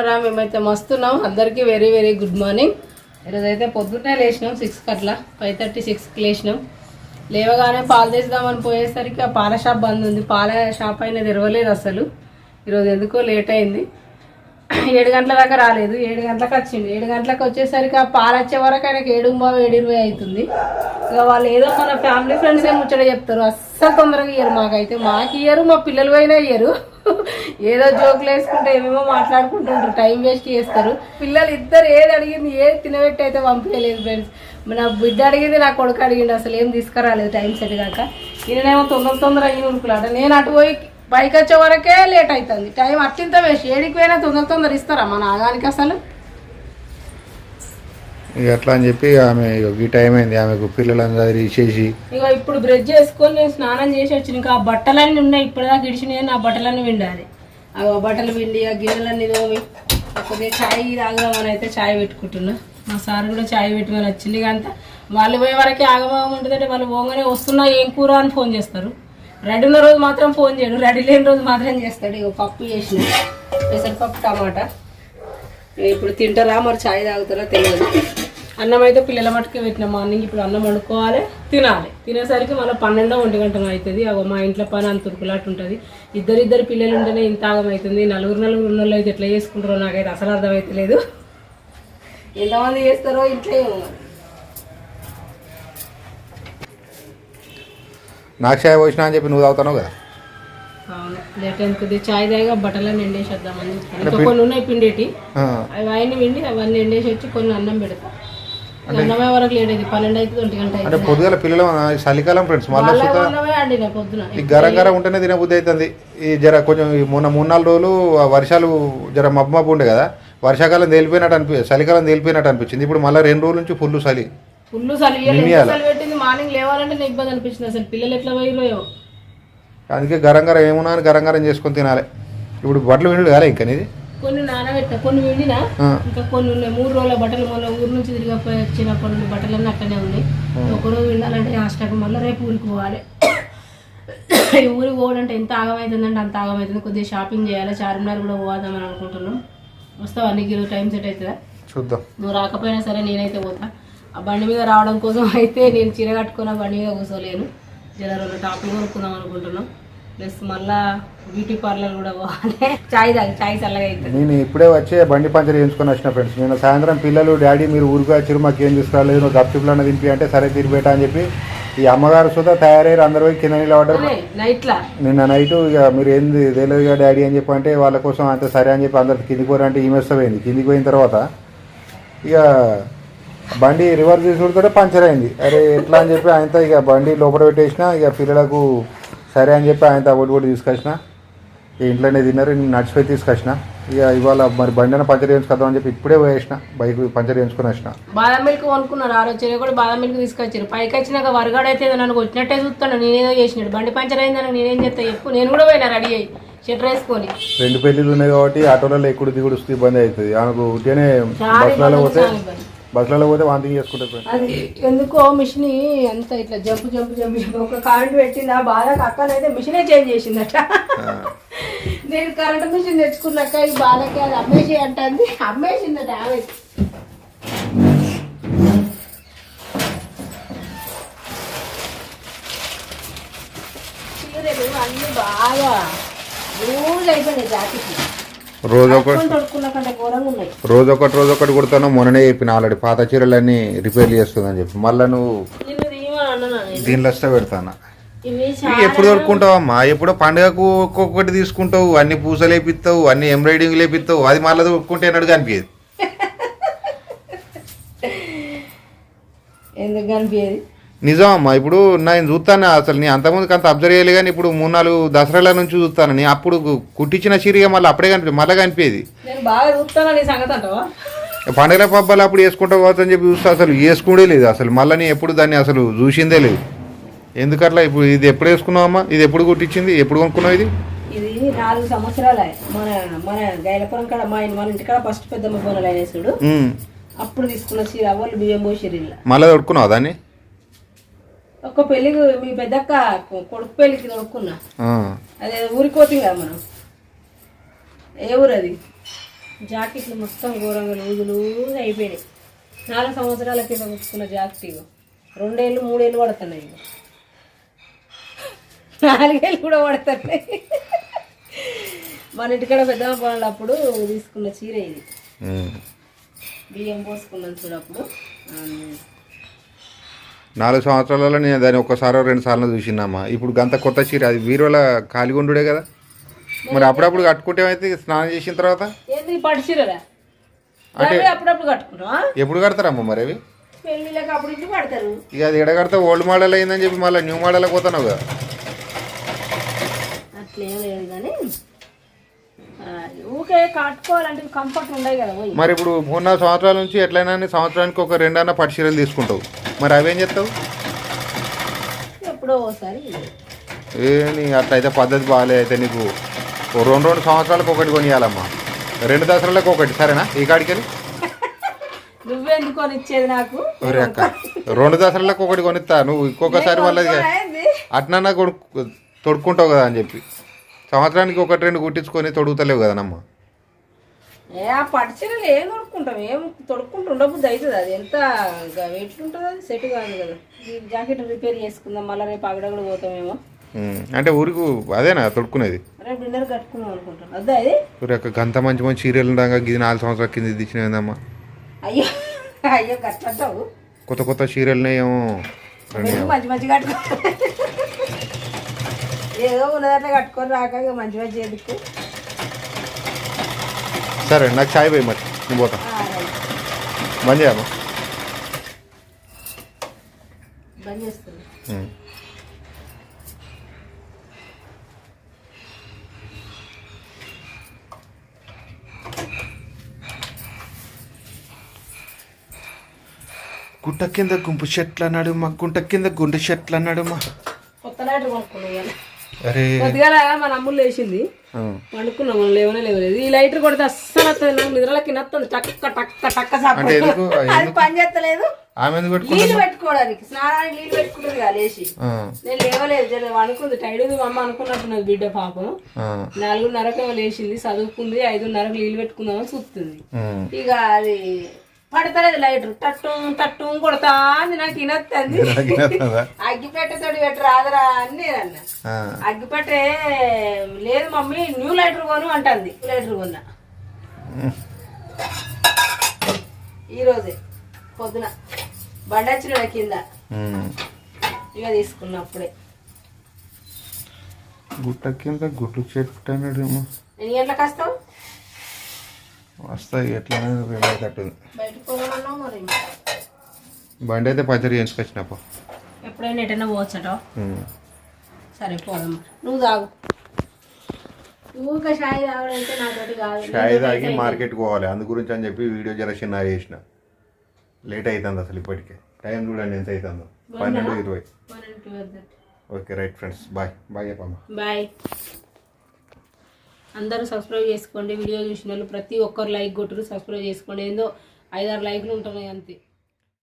ఎట్లున్నారా మేమైతే మస్తున్నాం. అందరికీ very very good morning ఈరోజైతే పొద్దున్నే లేచినాం సిక్స్కి అట్లా. ఫైవ్ థర్టీ సిక్స్కి లేచినాం. లేవగానే పాలు తెచ్చుదామని పోయేసరికి ఆ పాల షాప్ బంద్ ఉంది. పాల షాప్ అయినా తెరవలేదు అసలు. ఈరోజు ఎందుకో లేట్ అయింది. ఏడు గంటల దాకా రాలేదు. ఏడు గంటలకు వచ్చింది. ఏడు గంటలకు వచ్చేసరికి ఆ పాలు వచ్చే వరకు ఆయనకి ఏడు బాబు ఏడు ఇరవై అవుతుంది. ఇక వాళ్ళు ఏదో మన ఫ్యామిలీ ఫ్రెండ్స్ ఏ ముచ్చట చెప్తారు. అస్సలు తొందరగా ఇయ్యరు మాకైతే. మాకు ఇయ్యరు మా పిల్లలు అయినా ఇయ్యరు. ఏదో జోకులు వేసుకుంటే ఏమేమో మాట్లాడుకుంటుంటారు టైం వేస్ట్ చేస్తారు. పిల్లలు ఇద్దరు ఏది అడిగింది ఏది తినబెట్టి అయితే పంపించలేదు ఫ్రెండ్స్ నా బిడ్డ అడిగింది నా కొడుకు అడిగింది అసలు ఏం తీసుకురాలేదు టైం సెట్ కాక ఈయనేమో తొందర తొందర అయ్యి ఉరుకులాట. నేను అటు పోయి పైకి వచ్చే వరకే లేట్ అవుతుంది. టైం అట్టింత వేస్ట్ ఏడికి పోయినా తొందర తొందర ఇస్తారా మా నాగానికి అసలు? ఇక అట్లా అని చెప్పి ఆమె ఈ టైం అయింది. ఆమెకు పిల్లలందరూ ఇచ్చేసి ఇక ఇప్పుడు బ్రష్ చేసుకొని నేను స్నానం చేసి వచ్చి ఇంకా ఆ బట్టలన్నీ ఉన్నాయి. ఇప్పటిదాకా ఇడిచినాయి నా బట్టలన్నీ విండాలి. ఆ బట్టలు విండి ఆ గిన్నెలన్నీ తోమి కొద్దిగా ఛాయ్ తాగుదామని అయితే ఛాయ్ పెట్టుకుంటున్నా. మా సార్ కూడా ఛాయ్ పెట్టుకొని వచ్చింది ఇక అంతా వాళ్ళు పోయే వరకే ఆగమాగం ఉంటుందంటే వాళ్ళు పోగానే వస్తున్నా ఏం కూర అని ఫోన్ చేస్తారు. రెడీ ఉన్న రోజు మాత్రం ఫోన్ చేయడు. రెడీ లేని రోజు మాత్రం చేస్తాడు. ఇక పప్పు చేసిన. పెసరపప్పు టమాటా. ఇప్పుడు తింటారా? మరి ఛాయ్ తాగుతారా? తెలియదు. అన్నం అయితే పిల్లల మట్టుకే పెట్టిన మార్నింగ్ ఇప్పుడు అన్నం వండుకోవాలి తినాలి. తినేసరికి మళ్ళీ పన్నెండో ఒంటి గంట అవుతుంది. అగో మా ఇంట్లో పని అంత ఉరుకులాట ఉంటుంది. ఇద్దరు ఇద్దరు పిల్లలు ఉంటేనే ఇంత ఆగం అవుతుంది. నలుగురు నలుగురు ఉన్న వాళ్ళు అయితే ఎట్లా చేసుకుంటారో నాకైతే అసలు అర్థమైతలేదు. ఎంతమంది చేస్తారో ఇంట్లో. నాకు చాయ్ పోసినా అని చెప్పి నువ్వు తాగుతావు కదా? లేట్ అయింది కొద్దిగా ఛాయ్ తాగా బట్టలన్నీ ఎండేసేద్దామని ఇంకా కొన్ని ఉన్నాయి పిండేటి. అవి అవన్నీ ఎండేసి వచ్చి కొన్ని అన్నం పెడతా. ఇక అన్నమే వరకు లేట్ అయింది పన్నెండు అవుతుంది ఒంటి గంట అంటే అవుతుంది పొద్దుగల పిల్లలు చలికాలం ఫ్రెండ్స్ మళ్ళీ అండిన పొద్దున. ఈ గరం గరం ఉంటేనే తినబుద్ధి అవుతుంది ఈ జర కొంచెం మొన్న మూడు నాలుగు రోజులు వర్షాలు జర మబ్బు మబ్బు ఉండే కదా వర్షాకాలం తేలిపోయినట్టు అనిపి చలికాలం తేలిపోయినట్టు అనిపించింది. ఇప్పుడు మళ్ళీ రెండు రోజుల నుంచి ఫుల్ చలి. ఫుల్ చలి. మార్నింగ్ లేవాలంటే ఇబ్బంది అనిపించింది అసలు పిల్లలు ఎట్లా పోయిరో అందుకే గరం గరం ఏమున్నా అని గరం గరం చేసుకొని తినాలి. ఇప్పుడు బట్టలు విండు కాలే ఇంకా నీది? కొన్ని నానబెట్టిన కొన్ని విండినా ఇంకా కొన్ని ఉన్నాయి. మూడు రోజుల బట్టలు మొన్న ఊరు నుంచి తిరిగి పోయి వచ్చినప్పటి నుండి బట్టలన్నీ అక్కడనే ఉన్నాయి. ఒకరోజు వినాలంటే హాస్టల్ మళ్ళీ రేపు ఊరికి పోవాలి. ఈ ఊరికి పోవాలంటే ఎంత ఆగమవుతుందంటే అంత ఆగమవుతుంది కొద్దిగా షాపింగ్ చేయాలి. చార్మినార్ కూడా పోదామని అనుకుంటున్నాం. వస్తావా నీకు ఈరోజు టైం సెట్ అవుతుందా? చూద్దాం. నువ్వు రాకపోయినా సరే నేనైతే పోతా. ఆ బండి మీద రావడం కోసం అయితే నేను చీర కట్టుకున్న బండి మీద కూర్చోలేను. జర రెండు టాపులు కొనుక్కుందాం అనుకుంటున్నాం. ప్లస్ మళ్ళా బ్యూటీ పార్లర్ కూడా పోవాలి. చాయ్ తాగి చాయ్ చల్లగా అవుతుంది నేను ఇప్పుడే వచ్చి బండి పంచర్ చేయించుకొని వచ్చిన ఫ్రెండ్స్. నేను సాయంత్రం పిల్లలు డాడీ మీరు ఊరికి వచ్చారు మాకు ఏం తీసుకురాలేదు నువ్వు గప్చిపులన్న దింపి అంటే సరే తిరిగిపెట్ట అని చెప్పి ఈ అమ్మగారు సుధా తయారయ్యారు. అందరూ పోయి కింద నిలబడ్డారు నైట్లా. నిన్న నైట్ ఇక మీరు ఏంది తెలియదుగా డాడీ అని చెప్పి అంటే వాళ్ళ కోసం అంత సరే అని చెప్పి అందరు కిందికి పోరంటే పోయింది. కిందికి పోయిన తర్వాత ఇక బండి రివర్స్ తీసుకుంటే పంచర్ అయింది. అరే ఎట్లా అని చెప్పి ఆయనతో ఇక బండి లోపల పెట్టేసిన ఇక పిల్లలకు సరే అని చెప్పి ఆయనతో ఒకటి కూడా తీసుకొచ్చిన. ఇంట్లోనే తిన్నారు నేను నడిచిపోయి తీసుకొచ్చిన. ఇక ఇవాళ మరి బండి అయినా పంచర్ చేయించుకొద్దాం అని చెప్పి ఇప్పుడే పోయేసిన బైక్ పంచర్ చేయించుకొని వచ్చిన. బాదం మిల్క్ కొనుక్కున్నారు ఆ రోజు కూడా బాదం మిల్క్ తీసుకొచ్చారు. పైకి వచ్చినాక వరగాడైతే ఏదో నన్ను వచ్చినట్టే చూస్తాను నేనేదో చేసినాడు. బండి పంచర్ అయిందని నేనేం చెప్తా చెప్పు. నేను కూడా పోయినా రెడీ అయ్యి షెటర్ వేసుకొని. రెండు పెళ్ళిళ్ళు ఉన్నాయి కాబట్టి ఆటోలలో ఎక్కుడు దిగుడు ఇబ్బంది అవుతుంది. ఆమెకు ఉట్టినే చాలా బస్సులలో పోతే. బస్సులలో పోతే వాంతింగ్ చేసుకుంటే. అది ఎందుకో మిషన్ అంత ఇట్లా జంపు జంపు జంపు జంపు. ఒక కరెంట్ పెట్టింది ఆ బాధకు అక్కనైతే మిషనే చేంజ్ చేసిందట. నేను కరెంట్ మిషన్ తెచ్చుకున్నాక ఈ బాధకి అది అమ్మేసి అంటుంది. అమ్మేసిందట ఆమె. చీరలు అన్ని బాగా లూజ్ అయిపోయినాయి జాకెట్లు. రోజు ఒక తొడుక్కున్న కంటే ఘోరంగా ఉన్నాయి. రోజు ఒకటి రోజు ఒకటి కుడతాను మొన్ననే చెప్పిన ఆల్రెడీ పాత చీరలన్నీ రిపేర్ చేస్తుందని చెప్పి. మళ్ళీ నువ్వు. దీనిలో వస్తే పెడతాను? ఎప్పుడు దొరుకుంటావమ్మా ఎప్పుడో పండుగకు ఒక్కొక్కటి తీసుకుంటావు అన్ని పూసలు వేపిస్తావు అన్ని ఎంబ్రాయిడింగ్ లేపిస్తావు అది మళ్ళీ దొరుకుంటే అన్నట్టు కనిపించేది ఎందుకు కనిపించేది నిజం అమ్మా ఇప్పుడు నేను చూస్తాను అసలు నీ అంతకుముందుకు అంత అబ్జర్వ్ చేయలే కానీ ఇప్పుడు మూడు నాలుగు దసరాల నుంచి చూస్తాను. నీ అప్పుడు కుట్టించిన చీరగా మళ్ళీ అప్పుడే కనిపి మళ్ళీ నేను అంటావా? పండుగల పబ్బాలు అప్పుడు వేసుకుంటావు కావచ్చు అని చెప్పి చూస్తే అసలు వేసుకుండే లేదు. అసలు మళ్ళీ నీ ఎప్పుడు దాన్ని అసలు చూసిందే లేదు. ఎందుకట్లా ఇప్పుడు ఇది ఎప్పుడు వేసుకున్నావమ్మా? ఇది ఎప్పుడు కుట్టించింది? ఎప్పుడు కొనుక్కున్నావు ఇది? ఇది నాలుగు సంవత్సరాలే. మన మన గైలపురం కాడ మా మన ఇంటికాడ ఫస్ట్ పెద్దమ్మ బోనలు. అప్పుడు తీసుకున్న చీర అవ్వలు బియ్యం పోసిరు మళ్ళీ దొడుకున్నావా దాన్ని? ఒక్క పెళ్ళికి మీ పెద్దక్క కొ- కొడుకు పెళ్ళికి దొరుకున్నా ఆ. అదే ఊరికి పోతుంది కదా మనం. ఏ ఊరు అది? జాకెట్లు మొత్తం ఘోరంగా లూజు లూజు అయిపోయినాయి. నాలుగు సంవత్సరాల కింద కుట్టుకున్న జాకెట్ ఇగో. రెండేళ్ళు మూడేళ్ళు పడుతున్నాయి ఇగో. నాలుగేళ్ళు కూడా పడుతున్నాయి. మన ఇంటికాడ పెద్దమ్మ పనులు అప్పుడు తీసుకున్న చీర ఇది. బియ్యం పోసుకున్నాను చూడప్పుడు నాలుగు సంవత్సరాలలో నేను దాన్ని ఒక్కసారి రెండు సార్లు చూసినామా. ఇప్పుడు గంత కొత్త చీర అది వీరుల కాలిగుండుడే కదా. మరి అప్పుడప్పుడు కట్టుకుంటే అయితే స్నానం చేసిన తర్వాత? కట్టుకుంటాం ఎప్పుడు కడతారమ్మా మరి అవి? ఇక అది ఎడగడితే ఓల్డ్ మోడల్ అయిందని చెప్పి మళ్ళీ న్యూ మోడల్ పోతున్నావు కదా. మరి ఇప్పుడు మూడు నాలుగు సంవత్సరాల నుంచి ఎట్లయినా సంవత్సరానికి ఒక రెండన్న పట్టు చీరలు తీసుకుంటావు. మరి అవేం చేస్తావు? ఎప్పుడో ఓసారి ఏ నీ అట్లయితే పద్ధతి బాగాలే అయితే నీకు. రెండు రెండు సంవత్సరాలకు ఒకటి కొనియాలమ్మా. రెండు దసరాలకు ఒకటి సరేనా? ఈ కాడికి వెళ్ళి. నువ్వెందుకు కొని ఇచ్చేది నాకు? ఒరే అక్క రెండు దసరాలకు ఒకటి కొనిస్తా. నువ్వు ఇంకొకసారి మళ్ళీ? అట్నన్నా కొడుకు తొడుక్కుంటావు కదా అని చెప్పి. సంవత్సరానికి ఒకటి రెండు కుట్టించుకొని తొడుగుతలేవు కదనమ్మా. ఏ ఆ పట్టు చీరలు ఏం తొడుక్కుంటాం? ఏం తొడుక్కుంటూ? ఉండబుద్ధి అవుతుంది అది. ఎంత ఎట్లుంటుంది అది సెట్ కాదు కదా. ఈ జాకెట్ రిపేర్ చేసుకుందాం మళ్ళీ రేపు అగడ కూడా పోతామేమో. అంటే ఊరికి అదేనా తొడుక్కునేది? రేపు డిన్నర్ కట్టుకుందాం అనుకుంటాం అదే అది గంత మంచి మంచి చీరలు ఉండగా ఇది నాలుగు సంవత్సరాల కింద తెచ్చినదమ్మా అయ్యో అయ్యో కొత్త కొత్త చీరలనే ఏమో మంచి మంచి కట్టుకో. ఏదో కట్టుకొని రాక మంచి మంచి ఎందుకు? సరే నాకు చాయ్ పోయి మరి. నేను పోతా. బంద్ చేయమ్మా. గుట్ట కింద గుంపు చెట్ల నడుమ గుంట కింద గుండె చెట్ల నడుమ. కొత్త కొద్దిగా మన అమ్ములు లేచింది. ఆ, వండుకున్నాం మనం లేవనే లేవలేదు. ఈ లైటర్ కొడితే అస్సలు వస్తుంది నాకు నిద్రలకి నత్తుంది టక్క టక్క టక్క అది పని చేస్తలేదు. నీళ్ళు పెట్టుకోవడానికి. స్నానానికి నీళ్ళు పెట్టుకుంటుంది లేచి. నేను లేవలేదు అనుకుంది టైడ్ అమ్మ అనుకున్నట్టున్నది బిడ్డ పాపం. నాలుగున్నరకు ఏమో లేచింది చదువుకుంది ఐదున్నరకు నీళ్ళు పెట్టుకుందామని చూస్తుంది. ఇక అది పడతలేదు లైటర్ టట్టు టట్టు కొడతా అంది నాకు వినొస్తుంది నాకేనొస్తుందా? అగ్గిపెట్టతోటి పెట్టి రాదురా అని ఆ, అగ్గిపెట్టే లేదు మమ్మీ న్యూ లైటర్ కొను అంటుంది. లైటర్ కొన్నా. ఈరోజే పొద్దున. బండి వచ్చిన కింద. ఇక తీసుకున్నా అప్పుడే గుట్ట కింద గుట్టు చెట్టు అన్నాడేమో ఎన్ని గంటలకు వస్తావు? వస్తాయి ఎట్లా పోదామన్నావు మరి? బండి అయితే పచ్చడి చేయించుకొచ్చినప్ప ఎప్పుడైనా ఎటైనా పోవచ్చట? సరే పోదాం నువ్వు తాగు. ఊరికే షాయి తాగడంటే నాతోటి కాదు. చాయ్ తాగి మార్కెట్కి పోవాలి అందు గురించి అని చెప్పి వీడియో జర చిన్న చేసిన. లేట్ అవుతుంది అసలు ఇప్పటికే. టైం చూడండి ఎంత అవుతుందో పన్నెండు ఇరవై. Okay right friends bye. Bye చెప్పమ్మా. బాయ్. అందరూ సబ్స్క్రైబ్ చేసుకోండి. వీడియో చూసిన వాళ్ళు ప్రతి ఒక్కరు లైక్ కొట్టురు సబ్స్క్రైబ్ చేసుకోండి. ఏందో ఐదారు లైక్లు ఉంటున్నాయి అంతే.